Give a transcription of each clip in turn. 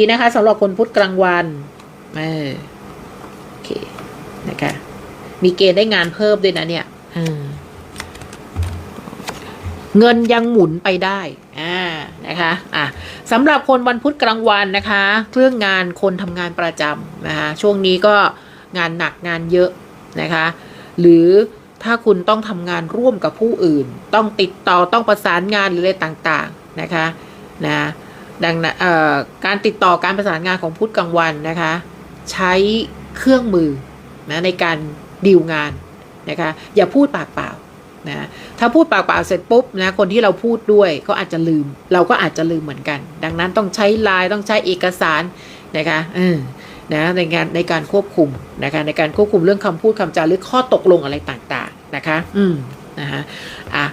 ดีนะคะสำหรับคนพุธกลางวันเออโอเคนะคะมีเกณฑ์ได้งานเพิ่มด้วยนะเนี่ยอืมเงินยังหมุนไปได้อ่านะคะอะสำหรับคนวันพุธกลางวันนะคะ เรื่องงานคนทำงานประจำนะคะช่วงนี้ก็งานหนักงานเยอะนะคะ หรือถ้าคุณต้องทำงานร่วมกับผู้อื่น ต้องติดต่อต้องประสานงานหรืออะไรต่าง ๆ นะคะ นะ ดังนั้นเอ่อการติดต่อการประสานงานของพุทธกลางวันนะคะ ใช้เครื่องมือนะในการดีลงานนะคะอย่าพูดปากเปล่านะถ้าพูดปากเปล่าเสร็จปุ๊บนะคนที่เราพูดด้วยก็อาจจะลืม เราก็อาจจะลืมเหมือนกัน ดังนั้นต้องใช้ไลน์ต้องใช้เอกสารนะคะเออนะในการในการควบคุมนะคะในการควบคุมเรื่องคำพูดคำจาหรือข้อตกลงอะไรต่างๆนะคะ อืม นะคะอะ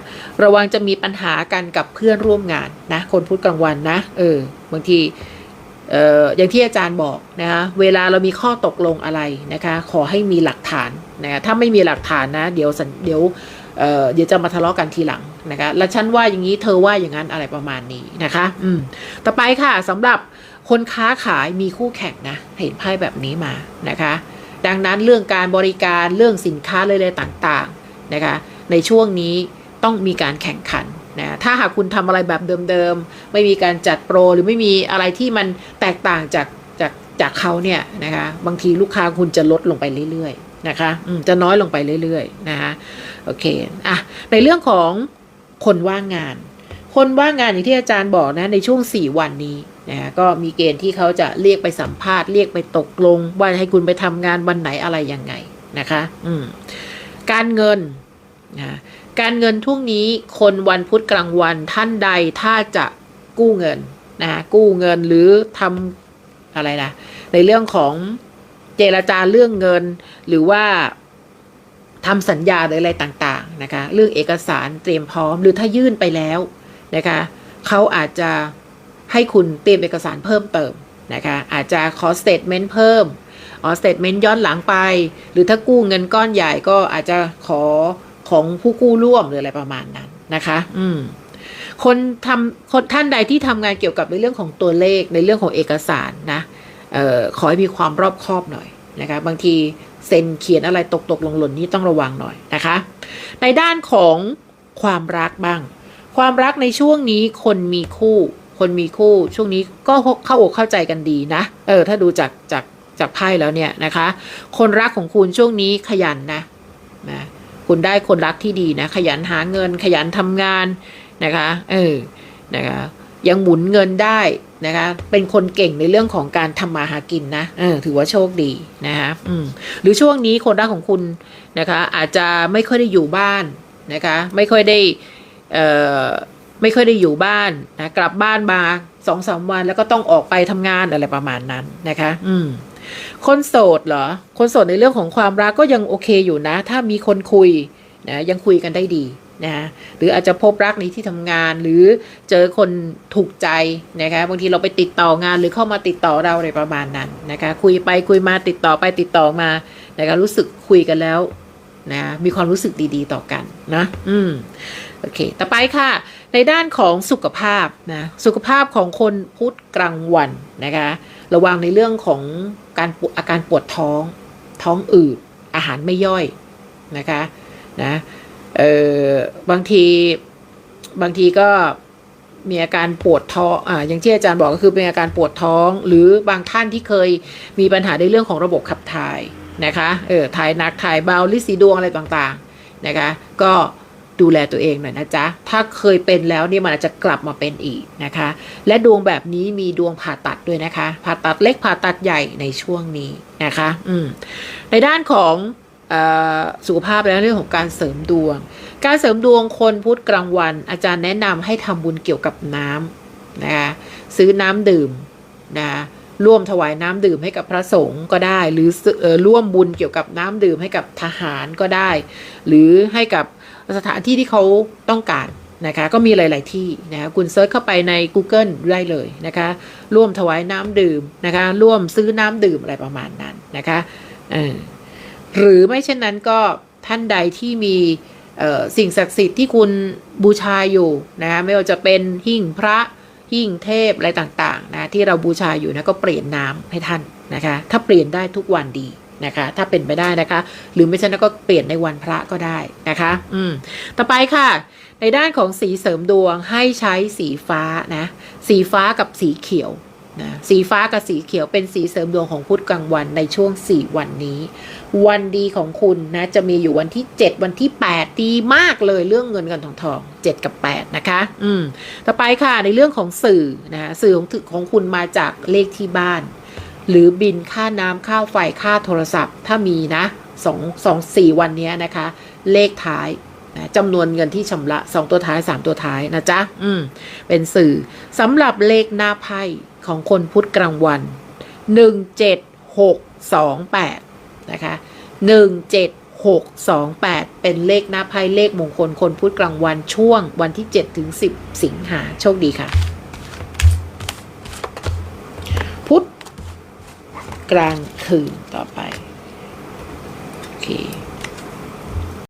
ระวังจะมีปัญหากันกับเพื่อนร่วมงานนะคนพูดกลางวันนะเออบางทีเอ่ออย่างที่อาจารย์บอกนะคะเวลาเรามีข้อตกลงอะไรนะคะขอให้มีหลักฐานนะคะถ้าไม่มีหลักฐานนะเดี๋ยวเดี๋ยวเอ่อเดี๋ยวจะมาทะเลาะกันทีหลังนะคะแล้วฉันว่าอย่างนี้เธอว่าอย่างนั้นอะไรประมาณนี้นะคะอืมต่อไปค่ะสำหรับคนค้าขายมีคู่แข่งนะเห็นไพ่แบบนี้มานะคะ ดังนั้นเรื่องการบริการเรื่องสินค้าเลยๆต่างๆนะคะ ในช่วงนี้ต้องมีการแข่งขันนะถ้าหากคุณทำอะไรแบบเดิมๆ ไม่มีการจัดโปรหรือไม่มีอะไรที่มันแตกต่างจากจากจากเขาเนี่ยนะคะบางทีลูกค้าคุณจะลดลงไปเรื่อยๆนะคะจะน้อยลงไปเรื่อยๆนะคะโอเคอะในเรื่องของคนว่างงาน คนว่างงานอย่างที่อาจารย์บอกนะในช่วง 4 วันนี้นะก็มีเกณฑ์ที่เขาจะเรียกไปสัมภาษณ์เรียกไปตกลง ว่าให้คุณไปทำงานวันไหนอะไรยังไงนะคะ อืมการเงิน นะการเงินช่งนี้คนวันพุธกลางวันท่านใดถ้าจะกู้เงินนะกู้เงินหรือทำอะไรนะในเรื่องของเจรจาเรื่องเงิน หรือว่าทำสัญญาหรืออะไรต่างๆนะคะเรื่องเอกสารเตรียมพร้อมหรือถ้ายื่นไปแล้วนะคะเขาอาจจะให้คุณเตรียมเอกสารเพิ่มเติมนะคะอาจจะขอสเตทเมนต์เพิ่มขอสเตทเมนต์ย้อนหลังไป หรือถ้ากู้เงินก้อนใหญ่ก็อาจจะขอ ของผู้กู้ร่วมหรืออะไรประมาณนั้นนะคะ อืมคนทำคนท่านใดที่ทำงานเกี่ยวกับในเรื่องของตัวเลขในเรื่องของเอกสารนะเอ่อขอให้มีความรอบคอบหน่อยนะคะบางทีเซ็นเขียนอะไรตกตกหล่นหล่นนี่ต้องระวังหน่อยนะคะ ในด้านของความรักบ้าง ความรักในช่วงนี้คนมีคู่ คนมีคู่ ช่วงนี้ก็เข้าอกเข้าใจกันดีนะ เออถ้าดูจากจากจากไพ่แล้วเนี่ยนะคะ คนรักของคุณช่วงนี้ขยันนะนะ คุณได้คนรักที่ดีนะ ขยันหาเงิน ขยันทำงานนะคะ เออ นะคะ ยังหมุนเงินได้นะคะ เป็นคนเก่งในเรื่องของการทำมาหากินนะเออถือว่าโชคดีนะคะอืมหรือช่วงนี้คนรักของคุณนะคะ อาจจะไม่ค่อยได้อยู่บ้านนะคะ ไม่ค่อยได้เอ่อไม่ค่อยได้อยู่บ้านนะกลับบ้านมาสองสามวันแล้วก็ต้องออกไปทำงานอะไรประมาณนั้นนะคะ อืม คนโสดเหรอ คนโสดในเรื่องของความรักก็ยังโอเคอยู่นะ ถ้ามีคนคุยนะยังคุยกันได้ดีนะหรืออาจจะพบรักในที่ทำงานหรือเจอคนถูกใจนะคะบางทีเราไปติดต่องานหรือเข้ามาติดต่อเราอะไรประมาณนั้นนะคะคุยไปคุยมาติดต่อไปติดต่อมานะคะรู้สึกคุยกันแล้ว นะมีความรู้สึกดีๆ ต่อกันนะอืมโอเค ต่อไปค่ะ ในด้านของสุขภาพนะสุขภาพของคนพุธกลางวันนะคะระวังในเรื่องของการปวดอาการปวดท้องท้องอืดอาหารไม่ย่อยนะคะนะเออบางทีบางทีก็มีอาการปวดท้องอ่าอย่างที่อาจารย์บอกก็คือเป็นอาการปวดท้อง หรือบางท่านที่เคยมีปัญหาในเรื่องของระบบขับถ่าย นะคะเออถ่ายหนักถ่ายเบาลิสีดวงอะไรต่างๆนะคะ ก็ดูแลตัวเองหน่อยนะจ๊ะ ถ้าเคยเป็นแล้วเนี่ยมันอาจจะกลับมาเป็นอีกนะคะ และดวงแบบนี้มีดวงผ่าตัดด้วยนะคะ ผ่าตัดเล็กผ่าตัดใหญ่ในช่วงนี้นะคะ อืม ในด้านของสุขภาพและเรื่องของการเสริมดวง การเสริมดวงคนพุธกลางวัน อาจารย์แนะนำให้ทำบุญเกี่ยวกับน้ำนะคะ ซื้อน้ำดื่มนะ ร่วมถวายน้ำดื่มให้กับพระสงฆ์ก็ได้ หรือร่วมบุญเกี่ยวกับน้ำดื่มให้กับทหารก็ได้ หรือให้กับสถานที่ที่เขาต้องการนะคะ ก็มีหลาย ๆ ที่นะคะคุณเซิร์ชเข้าไปใน Google ได้เลยนะคะ ร่วมถวายน้ำดื่มนะคะ ร่วมซื้อน้ำดื่มอะไรประมาณนั้นนะคะหรือไม่เช่นนั้นก็ท่านใดที่มีสิ่งศักดิ์สิทธิ์ที่คุณบูชาอยู่นะคะไม่ว่าจะเป็นหิ้งพระ หิ้งเทพอะไรต่างๆนะที่เราบูชาอยู่นะก็เปลี่ยนน้ำให้ท่านนะคะ ถ้าเปลี่ยนได้ทุกวันดีนะคะ ถ้าเป็นไปได้นะคะ หรือไม่ใช่นนก็เปลี่ยนในวันพระก็ได้นะคะ อืมต่อไปค่ะ ในด้านของสีเสริมดวงให้ใช้สีฟ้านะ สีฟ้ากับสีเขียว นะสีฟ้ากับสีเขียวเป็นสีเสริมดวงของพุธกลางวันในช่วง 4 วันนี้ วันดีของคุณนะจะมีอยู่วันที่ 7 วันที่ 8 ดีมากเลยเรื่องเงินกันทองทอง 7 กับ 8 นะคะ อืมต่อไปค่ะในเรื่องของสื่อนะสื่อของของคุณมาจากเลขที่บ้าน หรือบินค่าน้ำค่าไฟค่าโทรศัพท์ ถ้ามีนะสองสองสี่วันนี้นะคะ เลขท้าย จำนวนเงินที่ชำระสองตัวท้ายสามตัวท้ายนะจ๊ะ อืม เป็นสื่อสำหรับเลขหน้าไพ่ของคนพุธกลางวันหนึ่งเจ็ดหกสองแปดนะคะหนึ่งเจ็ดหกสองแปดเป็นเลขหน้าไพ่เลขมงคลคนพุธกลางวันช่วงวันที่เจ็ดถึงสิบสิงหาโชคดีค่ะ พุธกลางคืนต่อไป โอเค